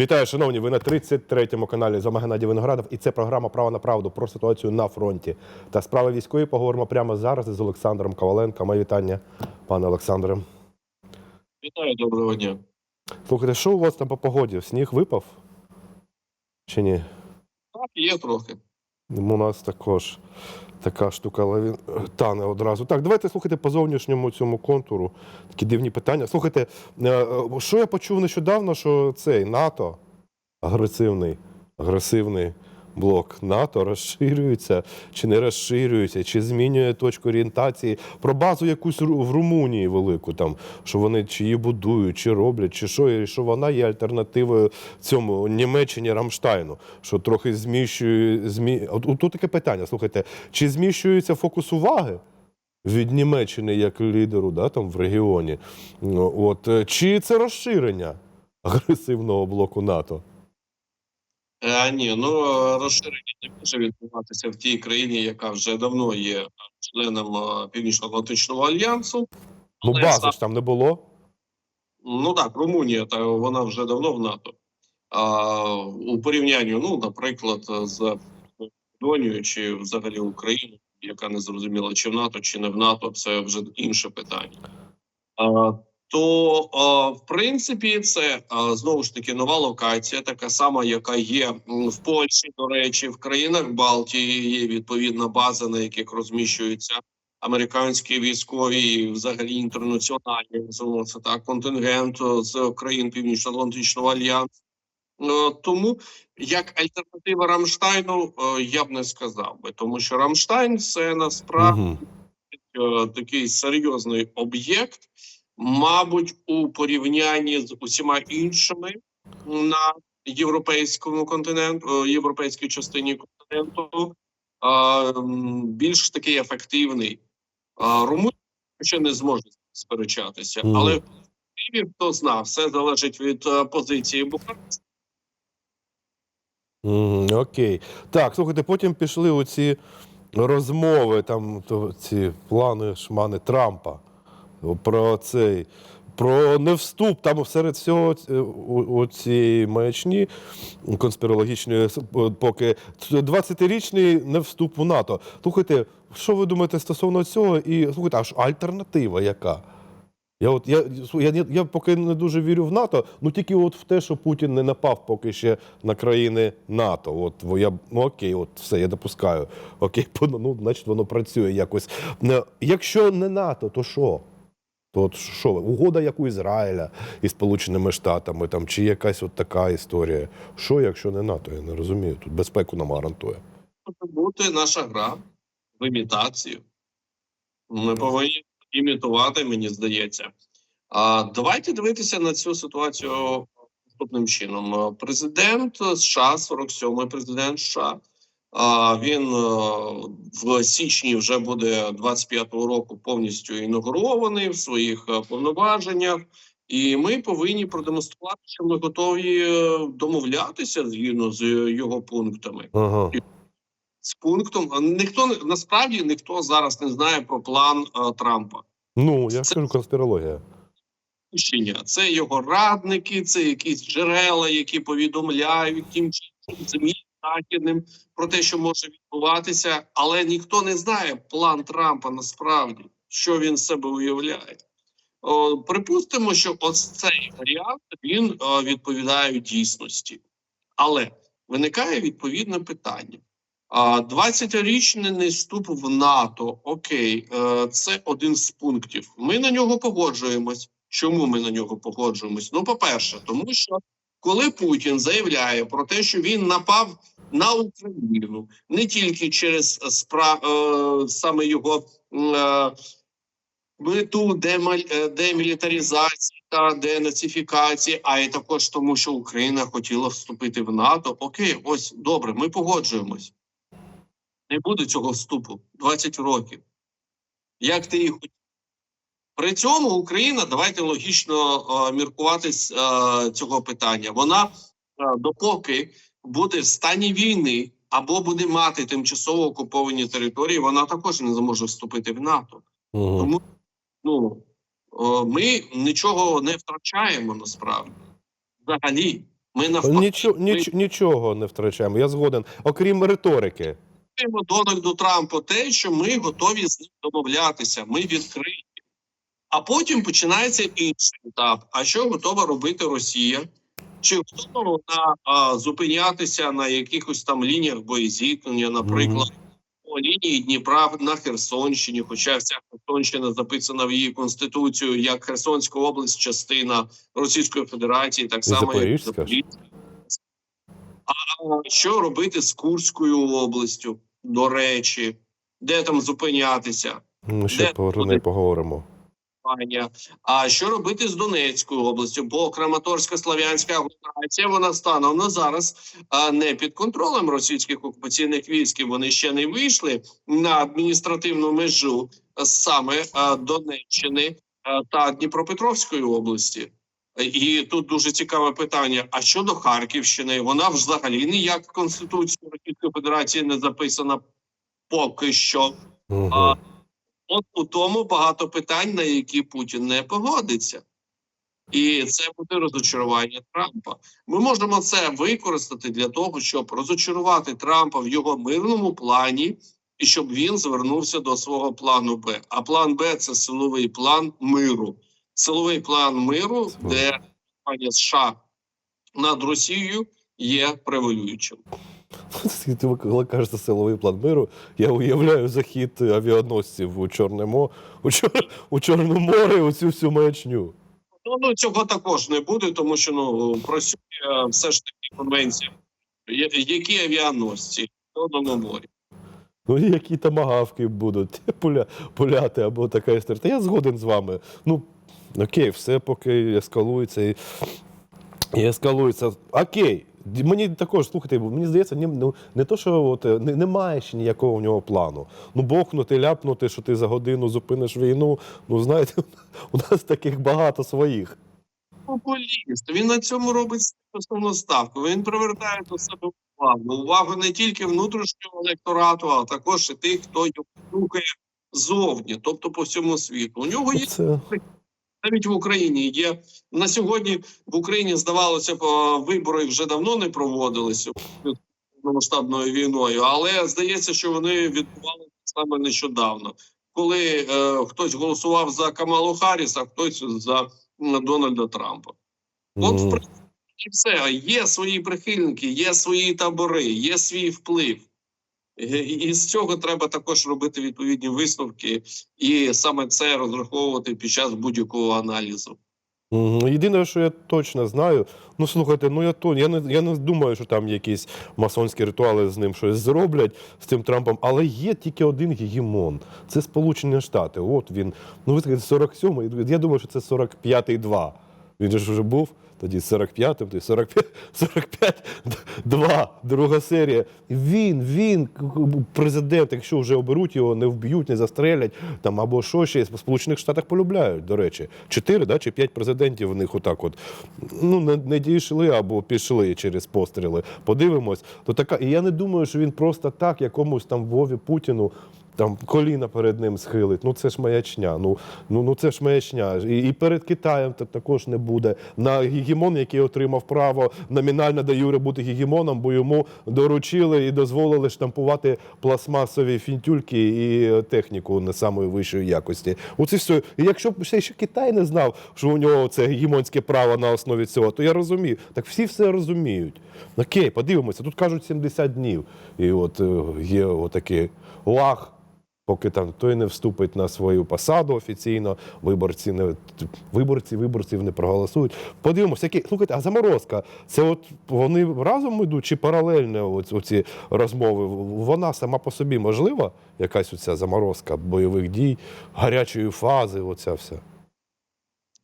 Вітаю, шановні. Ви на 33-му каналі за Геннадій Виноградов. І це програма Право на правду про ситуацію на фронті та справи військові. Поговоримо прямо зараз із Олександром Коваленко. Моє вітання, пане Олександре. Вітаю, доброго дня. Слухайте, що у вас там по погоді? Сніг випав? Чи ні? Так, є трохи. У нас також така штука але він е, тане одразу. Так, давайте слухайте по зовнішньому цьому контуру. Такі дивні питання. Слухайте, е, е, що я почув нещодавно, що цей НАТО агресивний, агресивний блок НАТО розширюється чи не розширюється, чи змінює точку орієнтації про базу якусь в Румунії велику, там що вони чи її будують, чи роблять, чи що, і що вона є альтернативою цьому Німеччині Рамштайну, що трохи зміщує змі... От, тут таке питання. Слухайте, чи зміщується фокус уваги? Від Німеччини як лідеру да, там, в регіоні. Ну, От, е, чи це розширення агресивного блоку НАТО? Е, ні, ну розширення не може відбуватися в тій країні, яка вже давно є членом е, Північно-Атлантичного альянсу. Ну, Але бази сам- ж там не було. Ну так, Румунія, та вона вже давно в НАТО. А, у порівнянні, ну, наприклад, з Македонією чи взагалі Україною, яка не зрозуміла, чи в НАТО, чи не в НАТО, це вже інше питання. А, то, в принципі, це знову ж таки нова локація, така сама, яка є в Польщі, до речі, в країнах Балтії є відповідна база, на яких розміщуються американські військові, і взагалі інтернаціональні це так контингент е, з країн Північно-Атлантичного альянсу. Е, Тому як альтернатива Рамштайну е, я б не сказав би, тому що Рамштайн це насправді Угу. е, такий серйозний об'єкт, мабуть, у порівнянні з усіма іншими на європейському континенту, е, європейській частині континенту, більш такий ефективний. Румунія ще не зможе сперечатися, Мгм. але хто знав, все залежить від е, позиції Бухареста. Угу, окей. Так, слухайте, потім пішли оці розмови, там то, ці плани шмани Трампа про цей. Про невступ там серед всього ц- у, цій маячні конспірологічної, поки 20-річний невступ у НАТО. Слухайте, що ви думаєте стосовно цього? І слухайте, а ж альтернатива яка? Я от я, я, я, поки не дуже вірю в НАТО, ну тільки от в те, що Путін не напав поки ще на країни НАТО. От я ну окей, от все, я допускаю. Окей, ну, значить, воно працює якось. Якщо не НАТО, то що? То от що, угода як у Ізраїля із Сполученими Штатами, там, чи якась от така історія. Що, якщо не НАТО? Я не розумію. Тут безпеку нам гарантує. Може бути наша гра в імітацію. Ми повинні імітувати, мені здається. А давайте дивитися на цю ситуацію наступним чином. Президент США, 47-й президент США. А він е, в січні вже буде 25-го року повністю інаугурований в своїх е, повноваженнях, і ми повинні продемонструвати, що ми готові е, домовлятися згідно з його пунктами Ага. з пунктом. Ніхто насправді ніхто зараз не знає про план е, Трампа. Ну, я ж кажу, конспірологія. Це його радники, це якісь джерела, які повідомляють тим чином змі західним про те, що може відбуватися, але ніхто не знає план Трампа насправді, що він себе уявляє. О, припустимо, що ось цей варіант він е, відповідає дійсності, але виникає відповідне питання. А 20-річний вступ в НАТО. Окей, е, це один з пунктів. Ми на нього погоджуємось. Чому ми на нього погоджуємось? Ну, по-перше, тому що коли Путін заявляє про те, що він напав на Україну не тільки через спра... е, саме його е, мету е, демілітаризації та денацифікації, а й також тому, що Україна хотіла вступити в НАТО. Окей, ось добре, ми погоджуємось. Не буде цього вступу 20 років. Як ти їх хотів? При цьому Україна, давайте логічно е, міркувати з е, цього питання. Вона е, допоки буде в стані війни або буде мати тимчасово окуповані території, вона також не зможе вступити в НАТО. Угу. Тому ну, ми нічого не втрачаємо насправді. Взагалі, Ми навпаки Нічого, ніч, нічого не втрачаємо. Я згоден. Окрім риторики. Дональду Трампу те, що ми готові з ним домовлятися, ми відкриті. А потім починається інший етап. А що готова робити Росія? Чи готова вона а, зупинятися на якихось там лініях боєзіткнення, наприклад, по лінії Дніпра на Херсонщині, хоча вся Херсонщина записана в її конституцію як Херсонська область, частина Російської Федерації, так само як Запорізька А що робити з Курською областю? До речі, де там зупинятися? Ми ще Де про неї поговоримо. Аня. А що робити з Донецькою областю? Бо Краматорська слав'янська агломерація вона станом на зараз не під контролем російських окупаційних військ. Вони ще не вийшли на адміністративну межу саме Донеччини та Дніпропетровської області. І тут дуже цікаве питання: а щодо Харківщини, вона взагалі ніяк в Конституцію Російської Федерації не записана поки що. Угу. От у тому багато питань, на які Путін не погодиться. І це буде розочарування Трампа. Ми можемо це використати для того, щоб розочарувати Трампа в його мирному плані, і щоб він звернувся до свого плану Б. А план Б це силовий план миру. Силовий план миру, де пані США над Росією є превалюючим. Коли кажете силовий план миру, я уявляю захід авіаносців у Чорне мо, у, Чор, у Чорне море, оцю всю маячню. Ну, ну цього також не буде, тому що ну працює все ж таки конвенція. Я- Які авіаносці в Чорному морі? Ну, які тамагавки будуть пуля, пуляти або така історія. Та я згоден з вами. Ну, окей, все поки ескалується і, і ескалується. Окей. Мені також слухайте, бо мені здається, ні, ну, не то, що от, е, не, немає ще ніякого в нього плану. Ну, бохнути, ляпнути, що ти за годину зупиниш війну. Ну, знаєте, у нас таких багато своїх. Популіст. Він на цьому робить основну ставку. Він привертає до себе увагу. Увагу не тільки внутрішнього електорату, а також і тих, хто його слухає зовні, тобто по всьому світу. У нього є Це навіть в Україні є на сьогодні. В Україні здавалося б, е, вибори вже давно не проводилися повномасштабною війною, але здається, що вони відбувалися саме нещодавно, коли е, хтось голосував за Камалу Харріс, а хтось за Дональда Трампа. От в принципі все. Є свої прихильники, є свої табори, є свій вплив. І і з цього треба також робити відповідні висновки, і саме це розраховувати під час будь-якого аналізу. Єдине, що я точно знаю, ну слухайте, ну я то я не я не думаю, що там якісь масонські ритуали з ним щось зроблять з цим Трампом, але є тільки один гегемон. Це Сполучені Штати. От він. Ну ви скажете, 47-й. Я думаю, що це 45-й 2. Він же ж вже був тоді 45-м, тоді 45, 45 2, друга серія. Він, він, президент, якщо вже оберуть його, не вб'ють, не застрелять там або що ще в Сполучених Штатах полюбляють, до речі. Чотири да, чи п'ять президентів в них отак от ну, не, не дійшли або пішли через постріли. Подивимось. То така, і я не думаю, що він просто так якомусь там Вові Путіну. Там коліна перед ним схилить. Ну це ж маячня. Ну ну, ну це ж маячня. І, і перед Китаєм та також не буде. На гегемон, який отримав право номінально де Юре бути гегемоном, бо йому доручили і дозволили штампувати пластмасові фінтюльки і техніку не самої вищої якості. Оце все. І якщо б ще, ще Китай не знав, що у нього це гегемонське право на основі цього, то я розумію. Так всі все розуміють. Окей, подивимося. Тут кажуть 70 днів. І от е, є отакий лаг. Поки там той не вступить на свою посаду офіційно, виборці не виборці виборців не проголосують. Подивимося, які слухайте, а заморозка. Це от вони разом йдуть чи паралельно оці, розмови? Вона сама по собі можлива, якась оця заморозка бойових дій, гарячої фази, оця вся.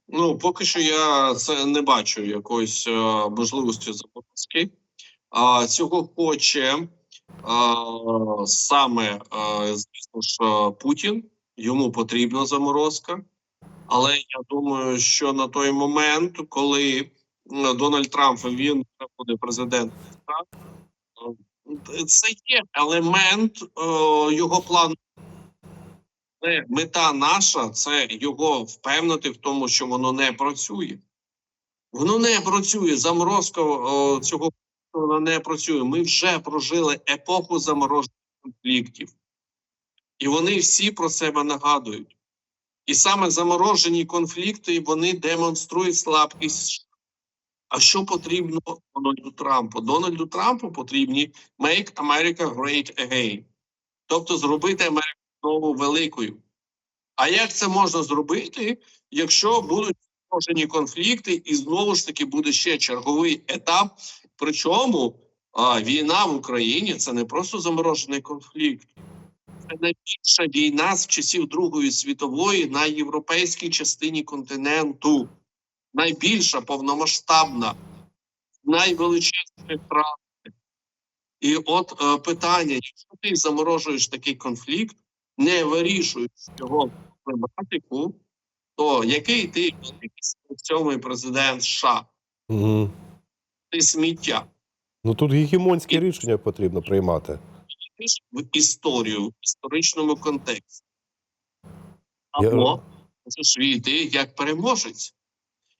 Ну, поки що я це не бачу якоїсь е, можливості запуски. А цього хоче саме, е, звісно ж, е, Путін. Йому потрібна заморозка. Але я думаю, що на той момент, коли м, Дональд Трамп він буде президентом, США, е, це є елемент е, його плану. Але мета наша це його впевнити в тому, що воно не працює. Воно не працює. Заморозка о, цього воно не працює. Ми вже прожили епоху заморожених конфліктів. І вони всі про себе нагадують. І саме заморожені конфлікти вони демонструють слабкість. А що потрібно Дональду Трампу? Дональду Трампу потрібні Make America Great Again. Тобто зробити Америку знову великою. А як це можна зробити, якщо будуть заморожені конфлікти, і знову ж таки буде ще черговий етап? Причому а, війна в Україні це не просто заморожений конфлікт. Це найбільша війна з часів Другої світової на європейській частині континенту. Найбільша повномасштабна, найвеличезніші втрати. І от е, питання: якщо ти заморожуєш такий конфлікт, не вирішуєш його проблематику, то який ти сьомий президент США? Угу. Сміття. Ну тут гегемонське рішення потрібно приймати. Ти в історію, в історичному контексті. Або можеш війти як переможець,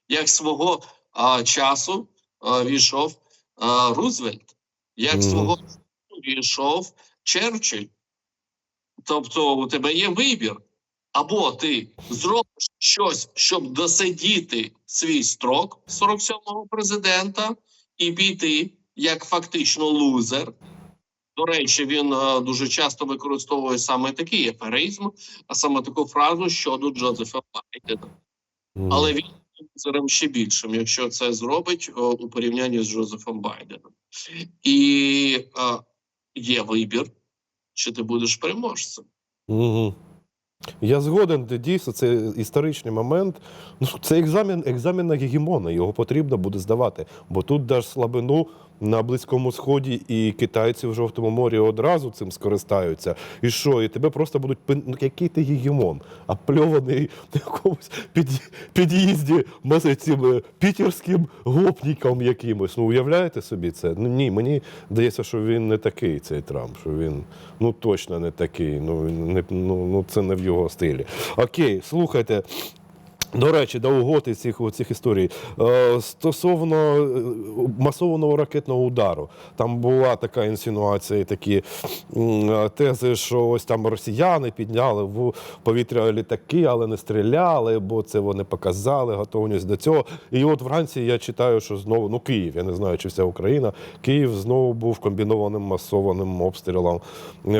як свого а, часу а, війшов а, Рузвельт, як Мгм. свого часу війшов Черчилль. Тобто у тебе є вибір. Або ти зробиш щось, щоб досидіти свій строк 47-го президента і піти як фактично лузер. До речі, він е, дуже часто використовує саме такий еферизм, а саме таку фразу щодо Джозефа Байдена. Але він лузером ще більшим, якщо це зробить о, у порівнянні з Джозефом Байденом. І е, є вибір, чи ти будеш переможцем. Угу. Я згоден, де дійсно це історичний момент. Ну, це екзамен, екзамен на гегемона, його потрібно буде здавати. Бо тут даш слабину на Близькому Сході, і китайці в Жовтому морі одразу цим скористаються. І що? І тебе просто будуть ну, який ти гегемон, апльований на якомусь під... під'їзді цим е, пітерським гопніком якимось. Ну, уявляєте собі це? Ну ні, мені здається, що він не такий, цей Трамп, що він ну точно не такий. Ну, не, ну, ну це не в його стилі. Окей, слухайте. До речі, до угоди цих, цих історій. Е, стосовно е, масованого ракетного удару, там була така інсинуація, такі тези, що ось там росіяни підняли в повітря літаки, але не стріляли, бо це вони показали, готовність до цього. І от вранці я читаю, що знову ну Київ, я не знаю, чи вся Україна, Київ знову був комбінованим масованим обстрілом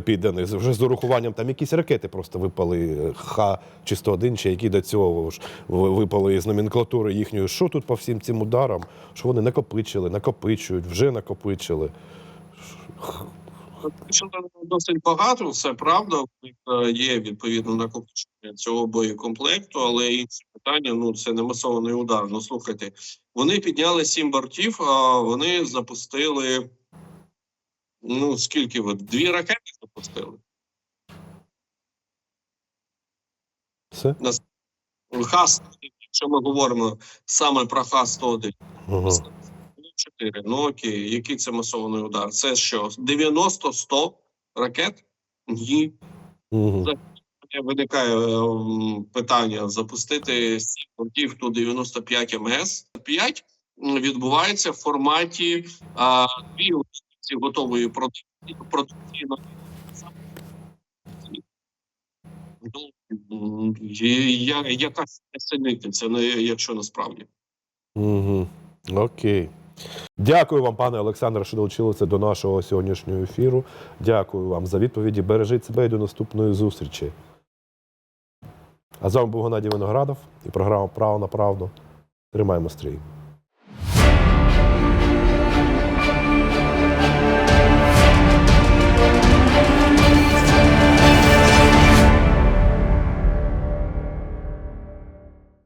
підданий. Вже з урахуванням там якісь ракети просто випали е, Х-101, чи які до цього ж випали із номенклатури їхньої. Що тут по всім цим ударам? Що вони накопичили, накопичують, вже накопичили. Досить багато, це правда. Е, є відповідно накопичення цього боєкомплекту, але інше питання ну це не масований удар. Ну слухайте, вони підняли сім бортів, а вони запустили. Ну скільки ви? Дві ракети запустили. Все? Х-101, якщо ми говоримо саме про Х-101. Ага. 4. Ну окей, який це масований удар? Це що? 90-100 ракет? Ні. Угу. Виникає е, питання запустити 7 бортів ту 95 МС. 5 відбувається в форматі а, дві одиниці готової продукції є- я, якась несениця, не якщо насправді. Угу. Окей. Дякую вам, пане Олександре, що долучилися до нашого сьогоднішнього ефіру. Дякую вам за відповіді. Бережіть себе і до наступної зустрічі. А з вами був Геннадій Виноградов і програма Право на правду. Тримаємо стрій.